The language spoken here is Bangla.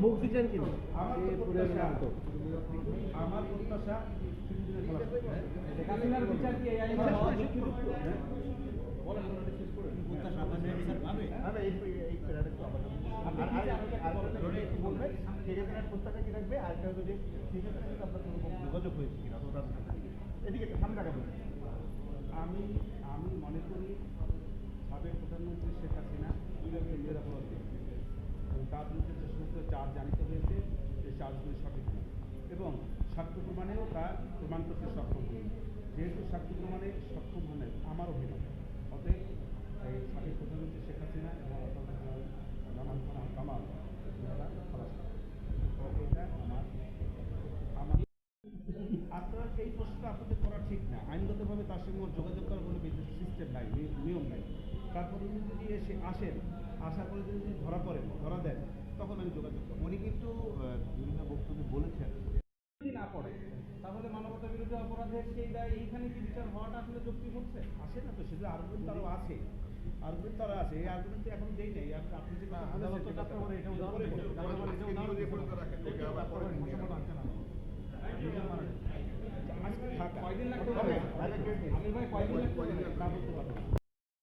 মুখ দিচ্ছেন কিন্তু। আমার তো প্রত্যাশা। আমি আমি মনে করি সাবেক প্রধানমন্ত্রী শেখ হাসিনা নিরাপরাধ ব্যক্তি। এবং তার বিরুদ্ধে যে সমস্ত চার্জ জানিত হয়েছে সেই চার্জগুলি সঠিক নয়। এবং সাক্ষ্য প্রমাণেও তা প্রমাণ করতে সক্ষম হয়নি। যেহেতু সাক্ষ্য প্রমাণে সক্ষম হন নাই, আমার অভিমত অতএব এই সাবেক প্রধানমন্ত্রী শেখ হাসিনা এবং খান কামাল। আমার আপনার এই প্রশ্নটা আপনাদের করা ঠিক না। আইনগতভাবে তার সঙ্গে যোগাযোগ করার কোনো সিস্টেম নাই নিয়ম নাই। তারপরে উনি যদি এসে আসেন আসার পরে যদি ধরা পড়েন ধরা দেন তখন আমি যোগাযোগ করব। উনি কিন্তু বিভিন্ন বক্তব্যে বলেছেন। যদি না পড়ে তাহলে মানবতা বিরোধী অপরাধের সেই দায় এইখানে কি বিচার হওয়াটা আসলে যুক্তি হচ্ছে? আসে না তো সেটা আর্গুমেন্ট আরও আছে। আর্গুমেন্ট তারা আছে। এই আর্গুমেন্ট তো এখন দেই নাই। আপনি যে কয়দিন লাগতে? আমির ভাই কয়দিন লাগতে? তা বলতে পারব।